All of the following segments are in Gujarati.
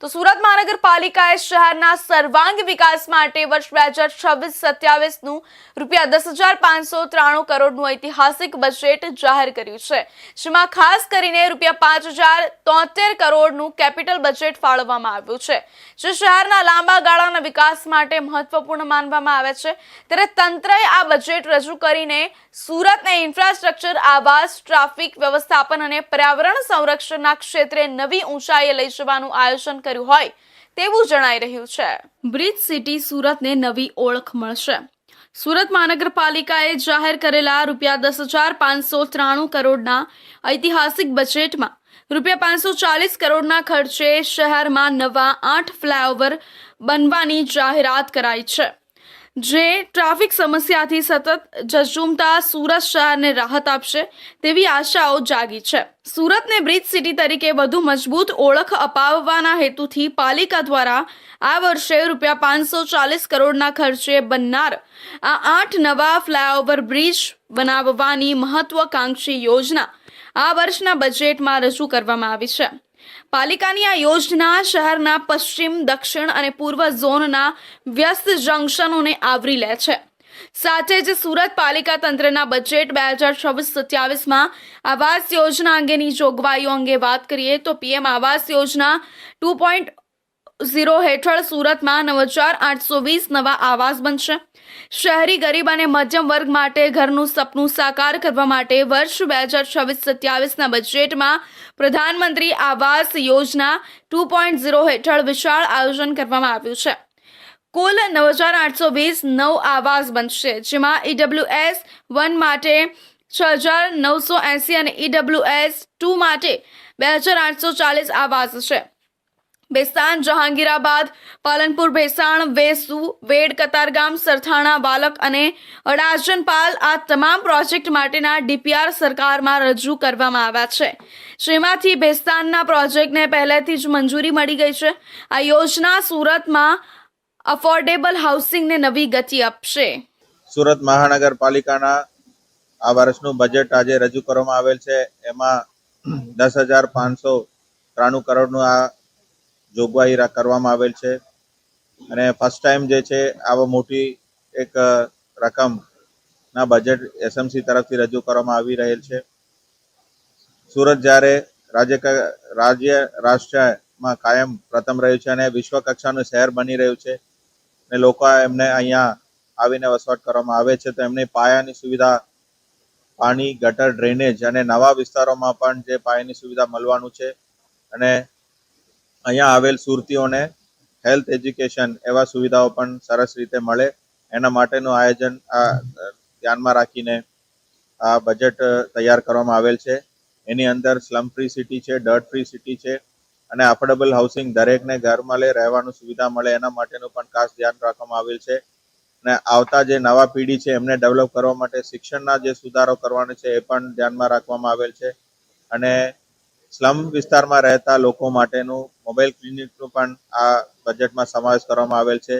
તો સુરત મહાનગરપાલિકાએ શહેરના સર્વાંગ વિકાસ માટે વર્ષ બે હજાર છવ્વીસ સત્યાવીસનું રૂપિયા દસ હજાર પાંચસો ત્રાણું કરોડનું ઐતિહાસિક બજેટ જાહેર કર્યું છે. જેમાં ખાસ કરીને રૂપિયા પાંચ હજાર તોતેર કરોડનું કેપિટલ બજેટ ફાળવવામાં આવ્યું છે. જે શહેરના લાંબા ગાળાના વિકાસ માટે મહત્વપૂર્ણ માનવામાં આવે છે. ત્યારે તંત્રએ આ બજેટ રજૂ કરીને સુરતને ઇન્ફ્રાસ્ટ્રક્ચર આવાસ ટ્રાફિક વ્યવસ્થાપન અને પર્યાવરણ સંરક્ષણના ક્ષેત્રે નવી ઊંચાઈએ લઈ જવાનું આયોજન કર્યું હોય તેવું જણાઈ રહ્યું છે. બ્રિજ સિટી સુરતને નવી ઓળખ મળશે. સુરત મહાનગરપાલિકાએ જાહેર કરેલા રૂપિયા દસ હજાર પાંચસો ત્રાણું કરોડના ઐતિહાસિક બજેટમાં રૂપિયા પાંચસો ચાલીસ કરોડના ખર્ચે શહેરમાં નવા આઠ ફ્લાયઓવર બનવાની જાહેરાત કરાઈ છે. જે ટ્રાફિક સમસ્યાથી સતત ઝઝૂમતા સુરત શહેરને રાહત આપશે તેવી આશાઓ જાગી છે. સુરતને બ્રિજ સિટી તરીકે વધુ મજબૂત ઓળખ અપાવવાના હેતુથી પાલિકા દ્વારા આ વર્ષે રૂપિયા પાંચસો ચાલીસ કરોડના ખર્ચે બનનાર આ આઠ નવા ફ્લાયઓવર બ્રિજ બનાવવાની મહત્વકાંક્ષી યોજના આ વર્ષના બજેટમાં રજૂ કરવામાં આવી છે. પાલિકાની આ યોજના શહેરના પશ્ચિમ, દક્ષિણ અને પૂર્વ ઝોનના વ્યસ્ત જંકશનોને આવરી લે છે. સાથે જ સુરત પાલિકા તંત્રના બજેટ બે હજાર છવ્વીસ સત્યાવીસમાં આવાસ યોજના અંગેની જોગવાઈઓ અંગે વાત કરીએ તો PM Awas Yojana two point zero હેઠળ સુરતમાં નવ હજાર આઠસો વીસ નવા આવાસ બનશે. શહેરી ગરીબ અને મધ્યમ વર્ગ માટે ઘરનું સપનું સાકાર કરવા માટે વર્ષ બે હજાર છવ્વીસ સત્યાવીસના બજેટમાં પ્રધાનમંત્રી Awas Yojana two point zero હેઠળ વિશાળ આયોજન કરવામાં આવ્યું છે. કુલ નવ હજાર આઠસો વીસ નવ આવાસ બનશે, જેમાં ઈડબ્લ્યુએસ વન માટે છ હજાર નવસો એંસી અને ઈડબ્લ્યુએસ ટુ માટે બે હજાર આઠસો ચાલીસ આવાસ છે. બેસ્તાન જહાંગીરાબાદ, પાલનપુર, ભેસાણ, વેસુ, વેડ, કતારગામ, સરથાણા, બાલક અને અડાજનપાલ આ તમામ પ્રોજેક્ટ માટેના ડીપીઆર સરકારમાં રજૂ કરવામાં આવ્યા છે. જેમાંથી ભેસ્તાનના પ્રોજેક્ટને પહેલેથી જ મંજૂરી મળી ગઈ છે. આ યોજના સુરતમાં અફોર્ડેબલ હાઉસિંગને નવી ગતિ આપશે. સુરત મહાનગરપાલિકાના આ વર્ષનું બજેટ આજે રજૂ કરવામાં આવેલ છે. એમાં દસ હજાર પાંચસો ત્રાણું કરોડનું આ જોગવાઈ કરવામાં આવેલ છે. અને ફર્સ્ટ ટાઈમ જે છે, આવા મોટી એક રકમ રકમના બજેટ એસએમસી તરફથી રજૂ કરવામાં આવી રહેલ છે. સુરત જ્યારે રાજ્ય રાજ્ય રાષ્ટ્રમાં કાયમ પ્રથમ રહ્યું છે અને વિશ્વ કક્ષાનું શહેર બની રહ્યું છે અને લોકો એમને અહીંયા આવીને વસવાટ કરવામાં આવે છે, તો એમની પાયાની સુવિધા, પાણી, ગટર ડ્રેનેજ અને નવા વિસ્તારોમાં પણ જે પાયાની સુવિધા મળવાનું છે. અને અહીંયા આવેલ સુરતીઓને હેલ્થ એજ્યુકેશન એવા સુવિધાઓ પણ સરસ રીતે મળે. એના માટેનું આયોજન આ ધ્યાનમાં રાખીને આ બજેટ તૈયાર કરવામાં આવેલ છે. એની અંદર સ્લમ ફ્રી સિટી છે, ડર્ટ ફ્રી સિટી છે અને અફોર્ડેબલ હાઉસિંગ દરેકને ઘરમાં લઈ રહેવાનું સુવિધા મળે એના માટેનું પણ ખાસ ધ્યાન રાખવામાં આવેલ છે. અને આવતા જે નવા પેઢી છે એમને ડેવલપ કરવા માટે શિક્ષણના જે સુધારો કરવાનો છે એ પણ ધ્યાનમાં રાખવામાં આવેલ છે. અને સ્લમ વિસ્તારમાં રહેતા લોકો માટેનું મોબાઈલ ક્લિનિકનું પણ આ બજેટમાં સમાવેશ કરવામાં આવેલ છે.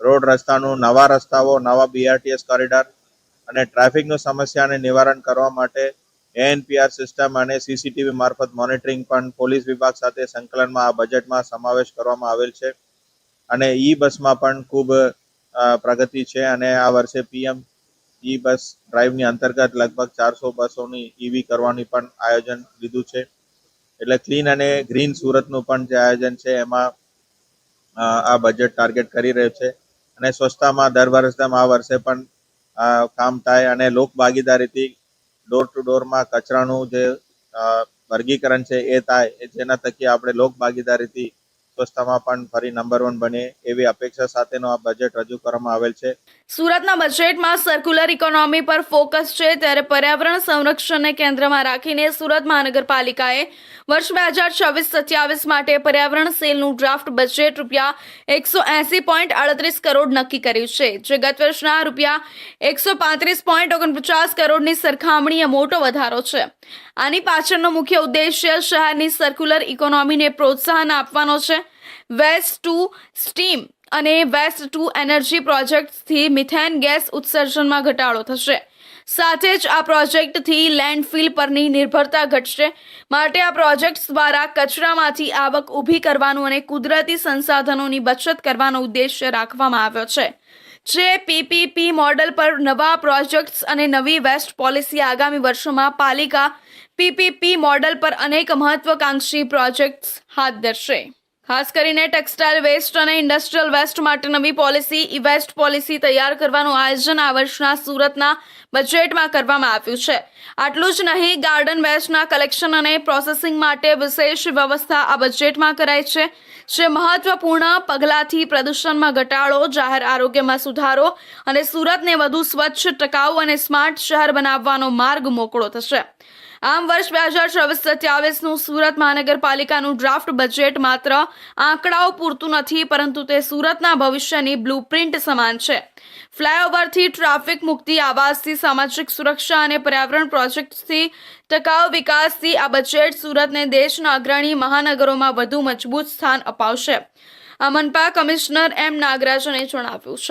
રોડ રસ્તાનું નવા રસ્તાઓ, નવા બીઆરટીએસ કોરિડોર અને ટ્રાફિકનું સમસ્યાને નિવારણ કરવા માટે એએનપીઆર સિસ્ટમ અને સીસીટીવી મારફત મોનિટરિંગ પણ પોલીસ વિભાગ સાથે સંકલનમાં આ બજેટમાં સમાવેશ કરવામાં આવેલ છે. અને ઈ બસમાં પણ ખૂબ પ્રગતિ છે અને આ વર્ષે પીએમ ઈ બસ ડ્રાઈવની અંતર્ગત લગભગ ચારસો બસોની ઈવી કરવાની પણ આયોજન લીધું છે. એટલે ક્લીન અને ગ્રીન સુરતનું પણ જે આયોજન છે, એમાં આ બજેટ ટાર્ગેટ કરી રહ્યું છે. અને સ્વચ્છતામાં દર વર્ષ જેમ આ વર્ષે પણ કામ થાય અને લોક ભાગીદારીથી ડોર ટુ ડોરમાં કચરાનું જે વર્ગીકરણ છે એ થાય જેના થકી આપણે લોક ભાગીદારીથી સ્વચ્છતામાં પણ ફરી નંબર વન બને એવી અપેક્ષા સાથેનો આ બજેટ રજૂ કરવામાં આવેલ છે. સુરતના બજેટમાં સર્ક્યુલર ઇકોનોમી પર ફોકસ છે ત્યારે પર્યાવરણ સંરક્ષણને કેન્દ્રમાં રાખીને સુરત મહાનગરપાલિકાએ વર્ષ બે હજાર છવ્વીસ સત્યાવીસ માટે પર્યાવરણ સેલનું ડ્રાફ્ટ બજેટ રૂપિયા એકસો એંસી પોઈન્ટ અડત્રીસ કરોડ નક્કી કર્યું છે, જે ગત વર્ષના રૂપિયા એકસો પાંત્રીસ પોઈન્ટ ઓગણપચાસ કરોડની સરખામણીએ મોટો વધારો છે. આની પાછળનો મુખ્ય ઉદ્દેશ્ય શહેરની સર્ક્યુલર ઇકોનોમીને પ્રોત્સાહન આપવાનો છે. વેસ્ટ ટુ સ્ટીમ અને વેસ્ટ ટુ એનર્જી પ્રોજેક્ટ્સથી મિથેન ગેસ ઉત્સર્જનમાં ઘટાડો થશે. સાથે જ આ પ્રોજેક્ટથી લેન્ડફિલ પરની નિર્ભરતા ઘટશે. માટે આ પ્રોજેક્ટ્સ દ્વારા કચરામાંથી આવક ઊભી કરવાનું અને કુદરતી સંસાધનોની બચત કરવાનો ઉદ્દેશ્ય રાખવામાં આવ્યો છે. જે પીપીપી મોડલ પર નવા પ્રોજેક્ટ્સ અને નવી વેસ્ટ પોલિસી આગામી વર્ષોમાં પાલિકા પીપીપી મોડલ પર અનેક મહત્વાકાંક્ષી પ્રોજેક્ટ્સ હાથ ધરશે. ખાસ કરીને ટેક્સટાઇલ વેસ્ટ અને ઇન્ડસ્ટ્રીયલ વેસ્ટ માટે નવી પોલિસી ઇવેસ્ટ વેસ્ટ પોલિસી તૈયાર કરવાનું આયોજન આ વર્ષના સુરતના બજેટમાં કરવામાં આવ્યું છે. આટલું જ નહીં, ગાર્ડન વેસ્ટના કલેક્શન અને પ્રોસેસિંગ માટે વિશેષ વ્યવસ્થા આ બજેટમાં કરાઈ છે, જે મહત્વપૂર્ણ પગલાંથી પ્રદૂષણમાં ઘટાડો, જાહેર આરોગ્યમાં સુધારો અને સુરતને વધુ સ્વચ્છ, ટકાઉ અને સ્માર્ટ શહેર બનાવવાનો માર્ગ મોકળો થશે. આમ વર્ષ બે હજાર ચોવીસ સત્યાવીસનું સુરત મહાનગરપાલિકાનું ડ્રાફ્ટ બજેટ માત્ર આંકડાઓ પૂરતું નથી, પરંતુ તે સુરતના ભવિષ્યની બ્લુપ્રિન્ટ સમાન છે. ફ્લાયઓવરથી ટ્રાફિક મુક્તિ, આવાસથી સામાજિક સુરક્ષા અને પર્યાવરણ પ્રોજેક્ટ્સથી ટકાઉ વિકાસથી આ બજેટ સુરતને દેશના અગ્રણી મહાનગરોમાં વધુ મજબૂત સ્થાન અપાવશે. આ મનપા કમિશનર એમ નાગરાજને જણાવ્યું છે.